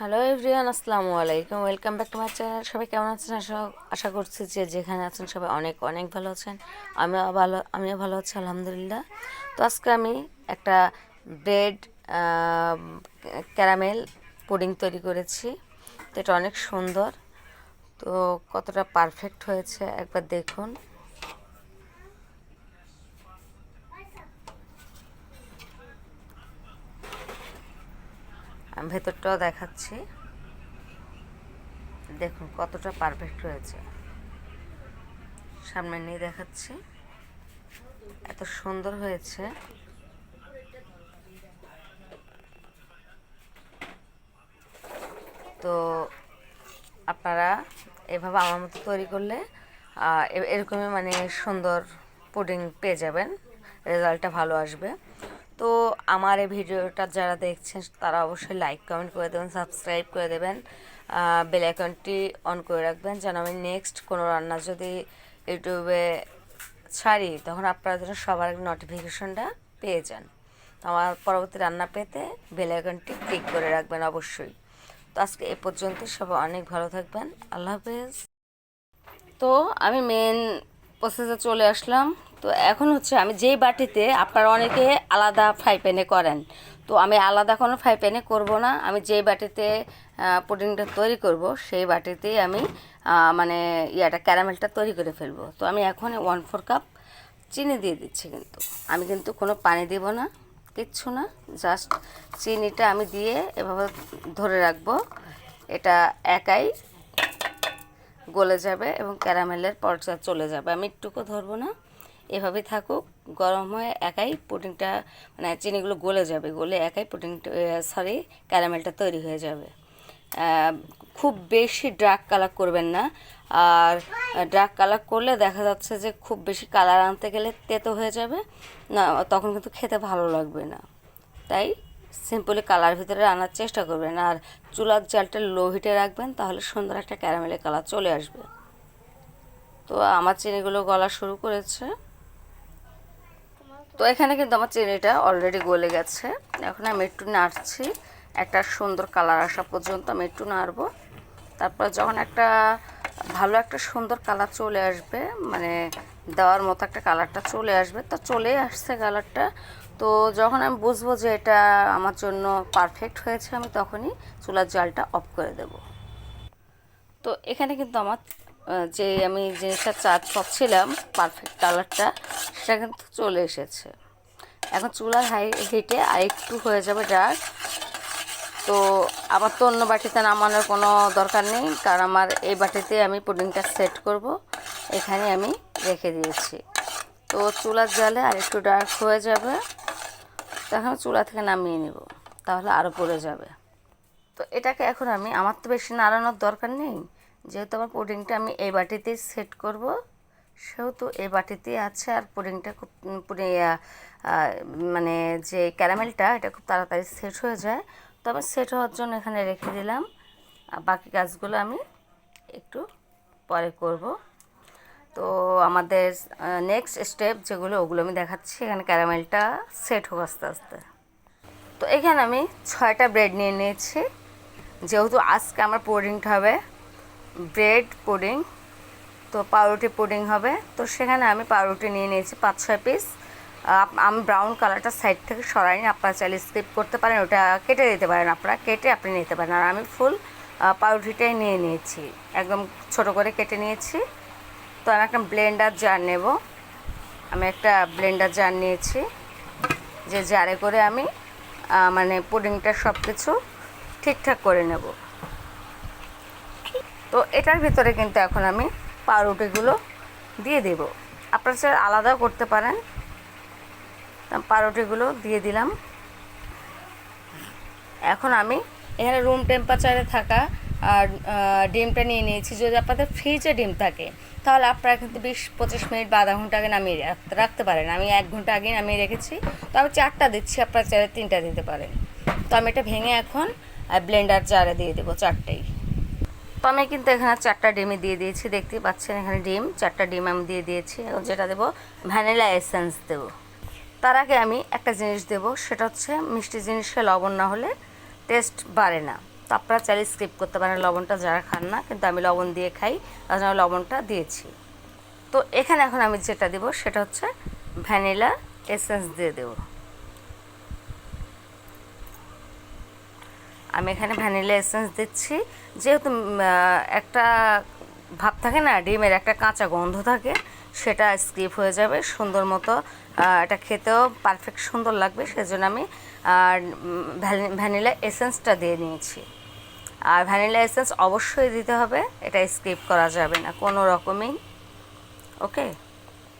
Hello everyone আসসালামু আলাইকুম। Welcome back to my channel সবাই কেমন আছেন? আশা আশা করছি যে যেখানে আছেন সবাই অনেক অনেক ভালো আছেন। আমিও ভালো আমিও ভালো আছি, আলহামদুলিল্লাহ। তো আজকে আমি একটা ব্রেড ক্যারামেল পুডিং তৈরি করেছি। তো এটা অনেক সুন্দর। তো কতটা পারফেক্ট হয়েছে, একবার দেখুন। আমি ভেতরটাও দেখাচ্ছি। দেখুন, কতটা পারফেক্ট হয়েছে সামনে নিয়ে দেখাচ্ছি। এত সুন্দর হয়েছে। তো আপনারা এভাবে আমার মতো তৈরি করলে এরকমই মানে সুন্দর পুডিং পেয়ে যাবেন। রেজাল্টটা ভালো আসবে। তো আমার এই ভিডিওটা যারা দেখছেন, তারা অবশ্যই লাইক কমেন্ট করে দেবেন সাবস্ক্রাইব করে দেবেন। বেল আইকনটি অন করে রাখবেন, যেন আমি নেক্সট কোনো রান্না যদি ইউটিউবে ছাড়ি, তখন আপনারা যেন সবার নোটিফিকেশনটা পেয়ে যান। আমার পরবর্তী রান্না পেতে বেল আইকনটি ক্লিক করে রাখবেন অবশ্যই। তো আজকে এ পর্যন্ত, সবাই অনেক ভালো থাকবেন। আল্লাহ হাফেজ। তো আমি মেন প্রসেসে চলে আসলাম। তো এখন হচ্ছে আমি যেই বাটিতে আপনারা অনেকে আলাদা ফ্রাই প্যানে করেন, তো আমি আলাদা কোনো ফ্রাই প্যানে করব না। আমি যেই বাটিতে পুডিংটা তৈরি করব, সেই বাটিতেই আমি মানে ইয়াটা, ক্যারামেলটা তৈরি করে ফেলব। তো আমি এখন ওয়ান ফোর কাপ চিনি দিয়ে দিচ্ছি কিন্তু। আমি কিন্তু কোনো পানি দেব না, কিচ্ছু না জাস্ট চিনিটা আমি দিয়ে এভাবে ধরে রাখব। এটা একাই গলে যাবে এবং ক্যারামেলের পর্যায়ে চলে যাবে। আমি একটুকু ধরবো না। এভাবেই থাকুক, গরম হয়ে একাই পুডিংটা মানে চিনিগুলো গলে যাবে, গলে একাই পুডিংটা সরি ক্যারামেলটা তৈরি হয়ে যাবে। খুব বেশি ডার্ক কালার করবেন না। আর ডার্ক কালার করলে দেখা যাচ্ছে যে খুব বেশি কালার আনতে গেলে তেতো হয়ে যাবে, না, তখন কিন্তু খেতে ভালো লাগবে না। তাই সিম্পলি কালার ভিতরে আনার চেষ্টা করবেন। আর চুলার জালটা লো হিটে রাখবেন, তাহলে সুন্দর একটা ক্যারামেলের কালার চলে আসবে। তো আমার চিনিগুলো গলা শুরু করেছে। তো এখানে কিন্তু আমার চিনিটা অলরেডি গলে গেছে। এখন আমি একটু নাড়ছি। একটা সুন্দর কালার আসা পর্যন্ত আমি একটু নাড়বো। তারপর যখন একটা ভালো একটা সুন্দর কালার চলে আসবে মানে দেওয়ার মতো একটা কালারটা চলে আসবে, তো চলে আসছে কালারটা তো যখন আমি বুঝব যে এটা আমার জন্য পারফেক্ট হয়েছে, আমি তখনই চুলার জলটা অফ করে দেব। তো এখানে কিন্তু আমার যে আমি জিনিসটা চার্জ করছিলাম পারফেক্ট কালারটা সেটা কিন্তু চলে এসেছে। এখন চুলার হাই হিটে আরেকটু হয়ে যাবে ডার্ক তো আবার তো অন্য বাটিতে নামানোর কোনো দরকার নেই, কারণ আমার এই বাটিতে আমি পুডিংটা সেট করব। এখানে আমি রেখে দিয়েছি। তো চুলার জালে আর একটু ডার্ক হয়ে যাবে। তখন চুলা থেকে নামিয়ে নিব, তাহলে আরও পড়ে যাবে। তো এটাকে এখন আমি, আমার তো বেশি নাড়ানোর দরকার নেই। যেহেতু আমার পুডিংটা আমি এই বাটিতেই সেট করব, সেহেতু এই বাটিতেই আছে আর পুডিংটা খুব মানে যে ক্যারামেলটা, এটা খুব তাড়াতাড়ি সেট হয়ে যায়। তো আমি সেট হওয়ার জন্য এখানে রেখে দিলাম। আর বাকি কাজগুলো আমি একটু পরে করব। তো আমাদের নেক্সট স্টেপ যেগুলো, ওগুলো আমি দেখাচ্ছি। এখানে ক্যারামেলটা সেট হোক আস্তে আস্তে। তো এখানে আমি ছয়টা ব্রেড নিয়ে নিয়েছি। যেহেতু আজকে আমার পুডিংটা হবে ব্রেড পুডিং, তো পাউরুটি পুডিং হবে। তো সেখানে আমি পাউরুটি নিয়ে নিয়েছি, পাঁচ ছয় পিস। আমি ব্রাউন কালারটা সাইড থেকে সরাইনি, আপনারা চাইলে স্কিপ করতে পারেন, ওটা কেটে দিতে পারেন আপনারা, কেটে আপনি নিতে পারেন। আর আমি ফুল পাউরুটিটাই নিয়ে নিয়েছি, একদম ছোট করে কেটে নিয়েছি। তো আমি একটা ব্লেন্ডার জার নেব। আমি একটা ব্লেন্ডার জার নিয়েছি, যে জারে করে আমি মানে পুডিংটা সব কিছু ঠিকঠাক করে নেব। তো এটার ভিতরে কিন্তু এখন আমি পাউরুটিগুলো দিয়ে দেব। আপনারা চাইলে আলাদাও করতে পারেন। পাউরুটিগুলো দিয়ে দিলাম। এখন আমি এখানে রুম টেম্পারেচারে থাকা আর ডিমটা নিয়ে নিয়েছি। যদি আপনাদের ফ্রিজে ডিম থাকে, তাহলে আপনারা কিন্তু বিশ পঁচিশ মিনিট বা আধা ঘণ্টা আগে নামিয়ে রাখ- রাখতে পারেন। আমি এক ঘণ্টা আগে নামিয়ে রেখেছি। তো আমি চারটা দিচ্ছি, আপনারা চারে তিনটা দিতে পারেন। তো আমি এটা ভেঙে এখন ব্লেন্ডার জারে দিয়ে দেবো চারটেই। তো আমি কিন্তু এখানে চারটা ডিমই দিয়ে দিয়েছি দেখতে পাচ্ছেন এখানে ডিম। চারটা ডিম আমি দিয়ে দিয়েছি, এবং যেটা দেবো, ভ্যানিলা এসেন্স দেবো। তার আগে আমি একটা জিনিস দেব, সেটা হচ্ছে মিষ্টি জিনিসে লবণ না হলে টেস্ট বাড়ে না। তো আপনারা চাইলে স্কিপ করতে পারেন, লবণটা যারা খান না, কিন্তু আমি লবণ দিয়ে খাই, তার জন্য লবণটা দিয়েছি। তো এখানে এখন আমি যেটা দেব, সেটা হচ্ছে ভ্যানিলা এসেন্স দিয়ে দেব। আমি এখানে ভ্যানিলা এসেন্স দিচ্ছি। যেহেতু একটা ভাব থাকে না, ডিমের একটা কাঁচা গন্ধ থাকে, সেটা স্কিপ হয়ে যাবে, সুন্দর মতো এটা খেতেও পারফেক্ট সুন্দর লাগবে, সেজন্য আমি ভ্যানিলা এসেন্সটা দিয়ে নিয়েছি। আর ভ্যানিলা এসেন্স অবশ্যই দিতে হবে, এটা স্কিপ করা যাবে না, কোনো রকমই। ওকে?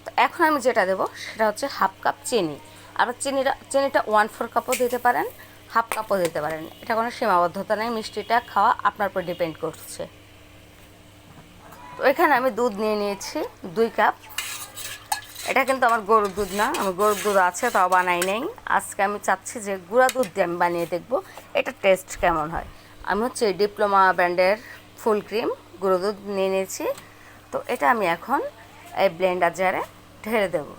তো এখন আমি যেটা দেবো, সেটা হচ্ছে হাফ কাপ চিনি। আবার চিনিটা চিনিটা ওয়ান ফোর কাপও দিতে পারেন। হাফ কাপও দিতে পারেন। এটা কোনো সীমাবদ্ধতা নেই, মিষ্টিটা খাওয়া আপনার উপর ডিপেন্ড করছে। তো এখানে আমি দুধ নিয়ে নিয়েছি, দুই কাপ। এটা কিন্তু আমার গরুর দুধ না আমার গরুর দুধ আছে, তাও বানাই নেই। আজকে আমি চাচ্ছি যে গুঁড়া দুধ দিয়ে আমি বানিয়ে দেখব, এটা টেস্ট কেমন হয়। আমি হচ্ছে ডিপ্লোমা ব্র্যান্ডের ফুল ক্রিম গুঁড়ো দুধ নিয়ে নিয়েছি। তো এটা আমি এখন এই ব্লেন্ডার জারে ঢেলে দেবো।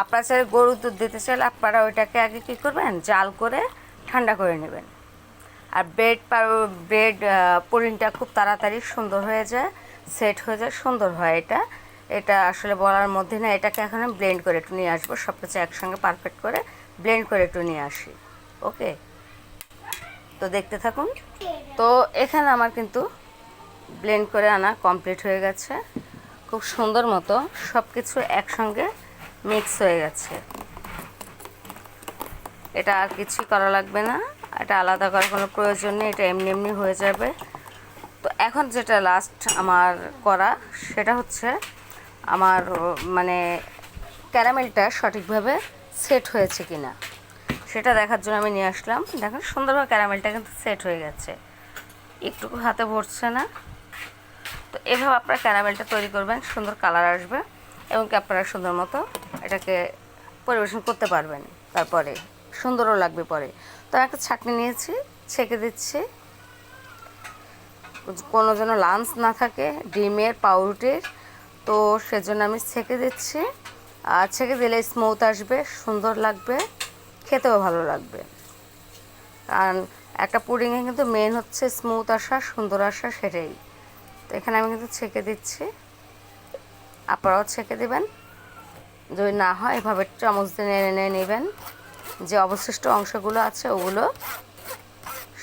আপনারা সাথে গরুর দুধ দিতে চাইলে আপনারা ওইটাকে আগে কী করবেন? জাল করে ঠান্ডা করে নেবেন। আর ব্রেড ব্রেড পুরিনটা খুব তাড়াতাড়ি সুন্দর হয়ে যায়, সেট হয়ে যায়, সুন্দর হয় এটা। এটা আসলে বলার মধ্যে না এটাকে এখন আমি ব্লেন্ড করে একটু নিয়ে আসব, সব কিছু একসঙ্গে পারফেক্ট করে ব্লেন্ড করে একটু নিয়ে আসি, ওকে? তো দেখতে থাকুন। তো এখানে আমার কিন্তু ব্লেন্ড করে আনা কমপ্লিট হয়ে গেছে, খুব সুন্দর মতো সব কিছু একসঙ্গে মিক্স হয়ে গেছে। এটা আর কিছুই করা লাগবে না। এটা আলাদা করার কোনো প্রয়োজন নেই, এটা এমনি এমনি হয়ে যাবে। তো এখন যেটা লাস্ট আমার করা, সেটা হচ্ছে আমার মানে ক্যারামেলটা সঠিকভাবে সেট হয়েছে কি না সেটা দেখার জন্য আমি নিয়ে আসলাম। দেখেন সুন্দরভাবে ক্যারামেলটা কিন্তু সেট হয়ে গেছে। একটুকু হাতে ভরছে না। তো এভাবে আপনারা ক্যারামেলটা তৈরি করবেন, সুন্দর কালার আসবে। এবং আপনারা সুন্দর মতো এটাকে পরিবেশন করতে পারবেন তারপরে। সুন্দরও লাগবে পরে। তো একটা ছাকনি নিয়েছি, ছেঁকে দিচ্ছি। কোনো যেন লাঞ্চ না থাকে, ডিমের, পাউরুটির। তো সেজন্য আমি ছেঁকে দিচ্ছি। আর ছেঁকে দিলে স্মুথ আসবে, সুন্দর লাগবে, খেতেও ভালো লাগবে। কারণ একটা পুডিংয়ে কিন্তু মেন হচ্ছে স্মুথ আসা, সুন্দর আসা, সেটাই। তো এখানে আমি কিন্তু ছেঁকে দিচ্ছি। আপনারাও ছেঁকে দেবেন। যদি না হয়, এভাবে চামচ দিয়ে নেড়ে নেড়ে নেবেন। যে অবশিষ্ট অংশগুলো আছে, ওগুলো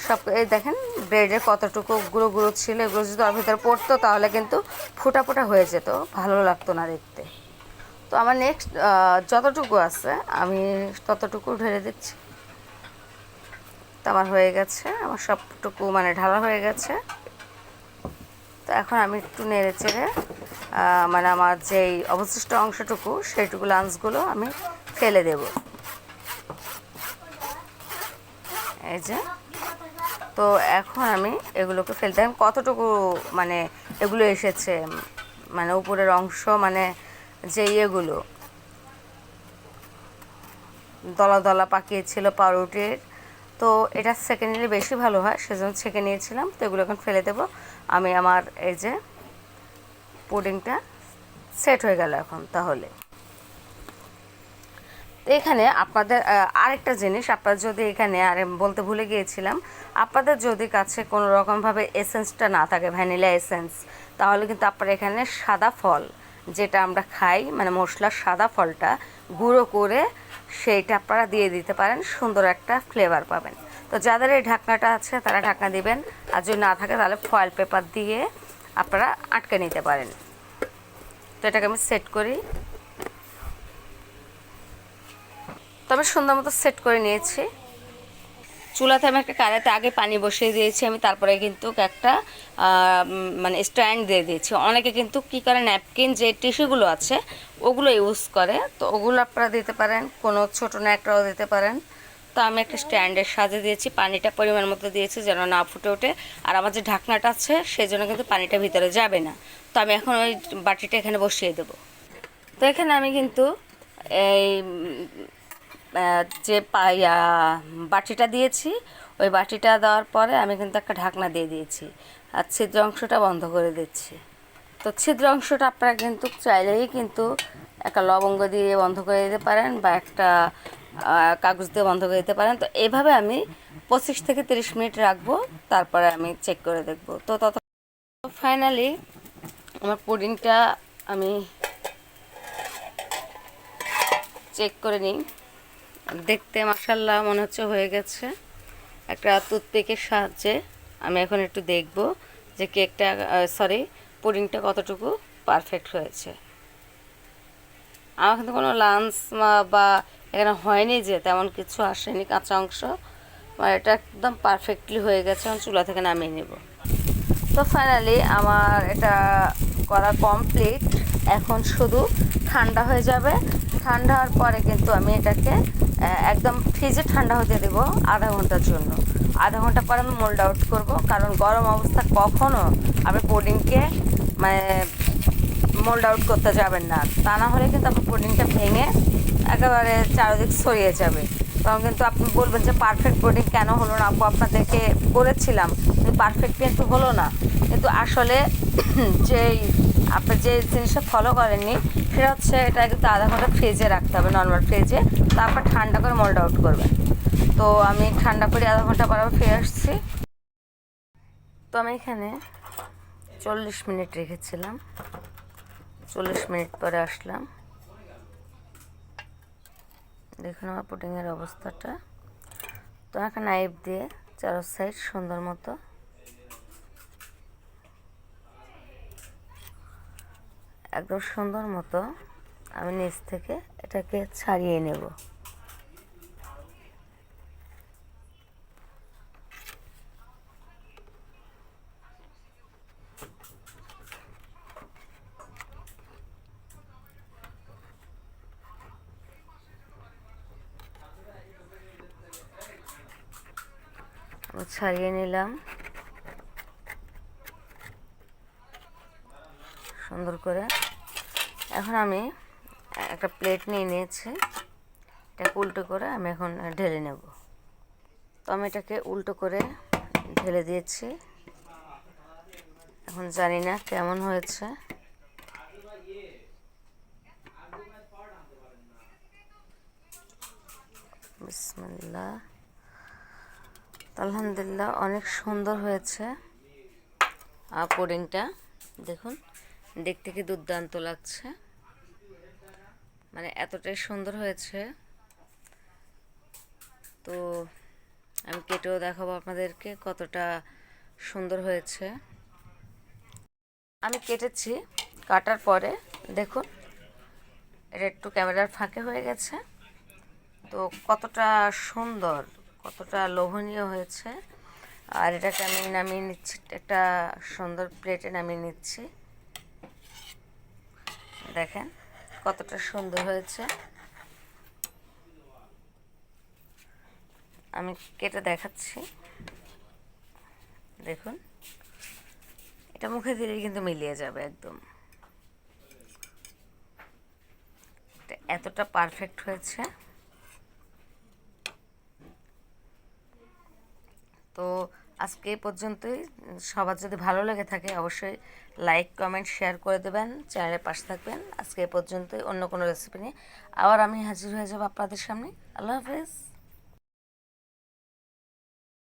সব এই দেখেন ব্রেডের কতটুকু গুঁড়ো গুঁড়ো ছিল, এগুলো যদি ওর ভিতরে পড়তো, তাহলে কিন্তু ফোটা ফোটা হয়ে যেত। ভালো লাগতো না দেখতে। তো আমার নেক্সট যতটুকু আছে, আমি ততটুকু ঢেলে দিচ্ছি। তো আমার হয়ে গেছে, আমার সবটুকু মানে ঢালা হয়ে গেছে। তো এখন আমি একটু নেড়ে চেড়ে মানে আমার যেই অবশিষ্ট অংশটুকু, সেইটুকু লাঞ্চগুলো আমি ফেলে দেব। এই যে। তো এখন আমি এগুলোকে ফেলতে কতটুকু মানে এগুলো এসেছে মানে উপরের অংশ মানে যে ইয়েগুলো? দলা দলা পাকিয়েছিল পাউরুটির। তো এটা সেকে নিলে বেশি ভালো হয়, সেজন্য ছেঁকে নিয়েছিলাম। তো এগুলো এখন ফেলে দেবো। আমি আমার এই যে পুডিংটা সেট হয়ে গেল এখন, তাহলে। এখানে আপনাদের আরেকটা জিনিস, আপনারা যদি এখানে, আর বলতে ভুলে গিয়েছিলাম, আপনাদের যদি কাছে কোনো রকমভাবে এসেন্সটা না থাকে, ভ্যানিলা এসেন্স, তাহলে কিন্তু আপনারা এখানে সাদা ফল, যেটা আমরা খাই মানে মশলার সাদা ফলটা, গুঁড়ো করে সেইটা আপনারা দিয়ে দিতে পারেন, সুন্দর একটা ফ্লেভার পাবেন। তো যাদের এই ঢাকনাটা আছে, তারা ঢাকনা দিবেন, আর যদি না থাকে, তাহলে ফয়েল পেপার দিয়ে আপনারা আটকে নিতে পারেন। তো এটাকে আমি সেট করি। তবে সুন্দর মতো সেট করে নিয়েছি। চুলাতে আমি একটা কারাতে আগে পানি বসিয়ে দিয়েছি। আমি তারপরে কিন্তু একটা মানে স্ট্যান্ড দিয়ে দিয়েছি। অনেকে কিন্তু কী করে ন্যাপকিন যে টিস্যুগুলো আছে, ওগুলো ইউজ করে। তো ওগুলো আপনারা দিতে পারেন, কোনো ছোটো ন্যাকড়াও দিতে পারেন। তো আমি একটা স্ট্যান্ডের সাজে দিয়েছি, পানিটা পরিমাণ মতো দিয়েছি যেন না ফুটে ওঠে। আর আমার যে ঢাকনাটা আছে সেই জন্য কিন্তু পানিটা ভিতরে যাবে না। তো আমি এখন ওই বাটিটা এখানে বসিয়ে দেবো। তো এখানে আমি কিন্তু এই যে বাটিটা দিয়েছি, ওই বাটিটা দেওয়ার পরে আমি কিন্তু একটা ঢাকনা দিয়ে দিয়েছি। আর ছিদ্র অংশটা বন্ধ করে দিচ্ছি। তো ছিদ্র অংশটা আপনারা কিন্তু চাইলেই কিন্তু একটা লবঙ্গ দিয়ে বন্ধ করে দিতে পারেন বা একটা কাগজ দিয়ে বন্ধ করে দিতে পারেন। তো এভাবে আমি পঁচিশ থেকে তিরিশ মিনিট রাখব, তারপরে আমি চেক করে দেখব। তো তত ফাইনালি আমার পুডিংটা আমি চেক করে নিই। দেখতে মাসাল্লাহ মনে হচ্ছে হয়ে গেছে। একটা টুথপিকের সাহায্যে আমি এখন একটু দেখব যে কেকটা সরি পুডিংটা কতটুকু পারফেক্ট হয়েছে। আমার কিন্তু কোনো লাঞ্চ বা এখানে হয়নি যে, তেমন কিছু আসেনি, কাঁচা অংশ। এটা একদম পারফেক্টলি হয়ে গেছে আমি চুলা থেকে নামিয়ে নেব। তো ফাইনালি আমার এটা করা কমপ্লিট এখন শুধু ঠান্ডা হয়ে যাবে। ঠান্ডা হওয়ার পরে কিন্তু আমি এটাকে একদম ফ্রিজে ঠান্ডা হতে দেব আধা ঘণ্টার জন্য। আধা ঘণ্টা পরে আমি মোল্ড আউট করব, কারণ গরম অবস্থা কখনো আপনি পুডিংকে মানে মোল্ড আউট করতে যাবেন না। তা না হলে কিন্তু আপনার পুডিংটা ভেঙে একেবারে চারিদিক ছড়িয়ে যাবে। তখন কিন্তু আপনি বলবেন যে পারফেক্ট পুডিং কেন হলো না? আপু, আপনাদেরকে করেছিলাম পারফেক্ট কিন্তু হলো না। কিন্তু আসলে যেই আপনি যে জিনিসটা ফলো করেননি, সেটা হচ্ছে এটা কিন্তু আধা ঘণ্টা ফ্রিজে রাখতে হবে নর্মাল ফ্রিজে তারপর ঠান্ডা করে মোল্ড আউট করবেন। তো আমি ঠান্ডা করে আধা ঘণ্টা পর আবার ফিরে আসছি। তো আমি এখানে চল্লিশ মিনিট রেখেছিলাম। চল্লিশ মিনিট পরে আসলাম। দেখুন আমার পুটিংয়ের অবস্থাটা। তো একটা নাইফ দিয়ে চারো সাইড সুন্দর মতো। একদম সুন্দর মতো আমি নিচ থেকে এটাকে ছাড়িয়ে নেব। ছাড়িয়ে নিলাম। সুন্দর করে। এখন আমি একটা প্লেট নিয়ে নিয়েছি। এটাকে উল্টো করে আমি এখন ঢেলে নেব। তো আমি এটাকে উল্টো করে ঢেলে দিয়েছি। এখন জানি না কেমন হয়েছে। বিসমিল্লাহ। আলহামদুলিল্লাহ, অনেক সুন্দর হয়েছে। পুডিংটা, দেখুন, দেখতে কি দুর্দান্ত লাগছে। মানে এতটাই সুন্দর হয়েছে। তো আমি কেটেও দেখাবো আপনাদেরকে কতটা সুন্দর হয়েছে। আমি কেটেছি কাটার পরে, দেখুন, এটা একটু ক্যামেরার ফাঁকে হয়ে গেছে। তো কতটা সুন্দর। কতটা লোভনীয় হয়েছে। আর এটাকে আমি নামিয়ে নিচ্ছি, একটা সুন্দর প্লেটে নামিয়ে নিচ্ছি। দেখেন কতটা সুন্দর হয়েছে। আমি কেটে দেখাচ্ছি। দেখুন, এটা মুখে দিলেই কিন্তু মিলিয়ে যাবে একদম। এতটা পারফেক্ট হয়েছে। তো আজকে পর্যন্তই। সবার যদি ভালো লেগে থাকে অবশ্যই লাইক কমেন্ট শেয়ার করে দেবেন চ্যানেলের পাশে থাকবেন। আজকে পর্যন্তই, অন্য কোনো রেসিপি নিয়ে। আবার আমি হাজির হয়ে যাব আপনাদের সামনে। আল্লাহ হাফেজ।